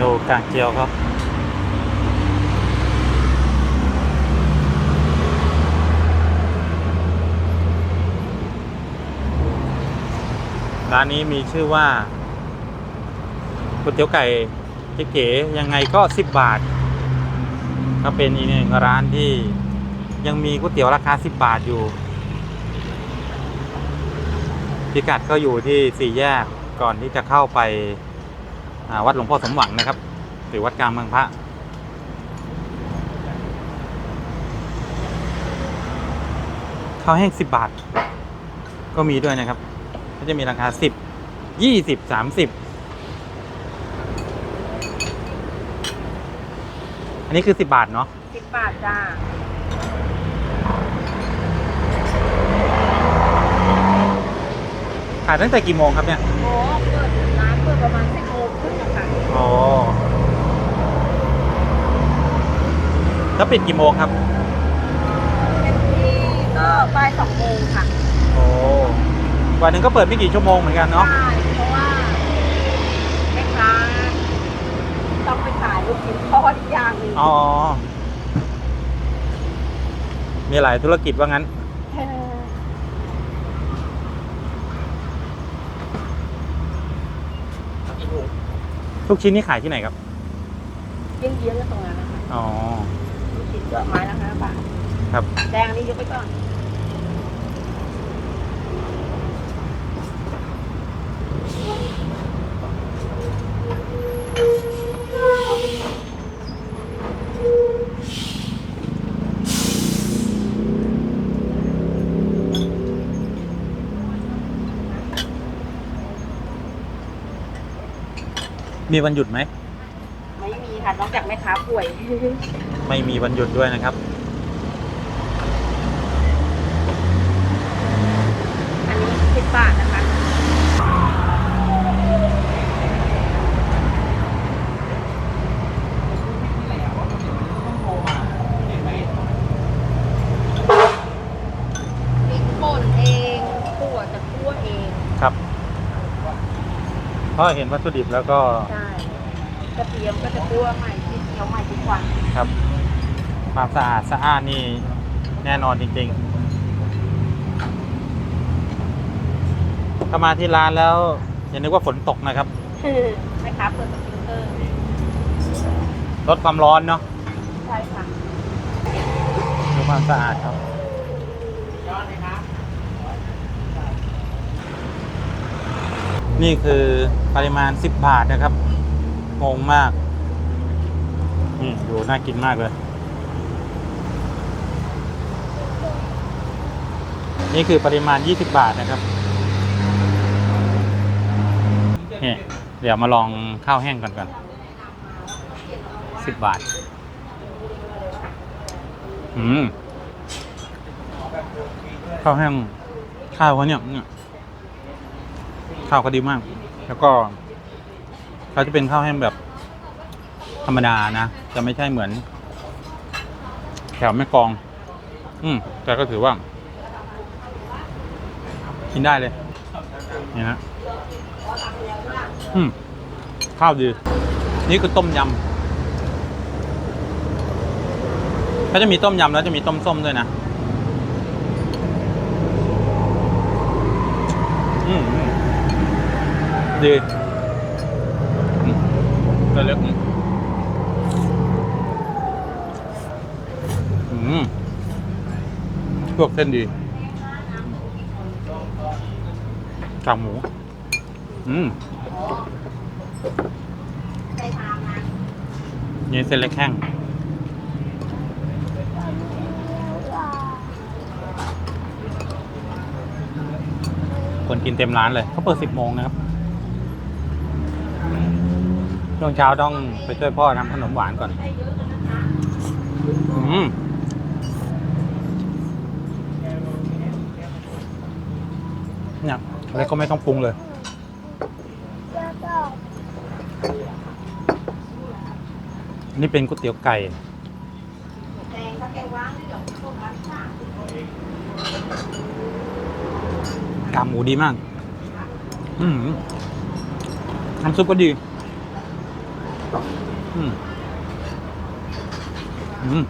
ดูกากเจียวเขาร้านนี้มีชื่อว่าก๋วยเตี๋ยวไก่เก๋ๆยังไงก็สิบบาท ก็เป็นอีกหนึ่งร้านที่ยังมีก๋วยเตี๋ยวราคาสิบบาทอยู่พิกัดก็อยู่ที่สี่แยกก่อนที่จะเข้าไป วัดหลวงพ่อสมหวังนะครับ หรือวัดกลางเมืองพระข้าวแห้งสิบบาท ก็มีด้วยนะครับ ก็จะมีราคาสิบยี่สิบสามสิบอันนี้คือสิบบาทเนาะสิบบาทจ้าขายตั้งแต่กี่โมงครับเนี่ย โอ้เปิดร้านเปิดประมาณสิบโมงครึ่ง อะค่ะอ๋อแล้วปิดกี่โมงครับเต็มที่ก็บ่ายสองโมงค่ะโอ้วันหนึ่งก็เปิดไม่กี่ชั่วโมงเหมือนกันเนาะ ใช่เพราะว่าแม่ค้าต้องไปขายลูกชิ้นทอดอีกอย่างหนึ่งอ๋อ มีหลายธุรกิจว่างั้น เออ ลูกชิ้นนี่ขายที่ไหนครับ เยี่ยงๆก็ตรงนั้นนะคะอ๋อ ลูกชิ้นก็ไม้ละห้าบาทครับ แดงนี่ยกไปก่อน มีวันหยุดไหม ไม่มีค่ะนอกจากแม่ค้าป่วย ไม่มีวันหยุดด้วยนะครับ อันนี้สิบบาทนะคะ พริกป่นเองขั่วจะคั่วเอง ครับเพ ราะเห็นวัตถุดิบแล้วก็ใช่กระเทียมก็จะคั่วใหม่ที่เคี่ยวใหม่ทุกวันครับความสะอาดสะอ้านนี่แน่นอนจริงๆถ้ามาที่ร้านแล้วอย่านึกว่าฝนตกนะครับแม่ค้าเปิดสปริงเกอร์ลดความร้อนเนาะใช่ค่ะดูความสะอาดครับ นี่คือปริมาณ 10 บาทนะครับ งงมากนี่ดูน่ากินมากเลย นี่คือปริมาณ 20 บาทนะครับนี่เดี๋ยวมาลองข้าวแห้งก่อนก่อน10บาท อืม ข้าวแห้ง ข้าวเขาเนี่ยเนี่ย ข้าวก็ดีมาก แล้วก็เขาจะเป็นข้าวแห้งแบบธรรมดานะ จะไม่ใช่เหมือน แถวแม่กอง อืมแต่ก็ถือว่า กินได้เลย นี่นะ อืมข้าวดี นี่คือต้มยำเขาจะมีต้มยำแล้วจะมีต้มส้มด้วยนะ อืมอืม ดีตัวเล็กอืมอืมพวกเส้นดีกากหมู อืมนี่เส้นเล็กแห้งคนกินเต็มร้านเลยเขาเปิดสิบโมงนะครับ ช่วงเช้าต้องไปช่วยพ่อทำขนมหวานก่อน อืมเนี่ยอะไรก็ไม่ต้องปรุงเลยนี่เป็นก๋วยเตี๋ยวไก่แดงถ้าแกว่างเดี๋ยวต้มร้านข้างกากหมูดีมาก อืมน้ำซุปก็ดี อืมอืม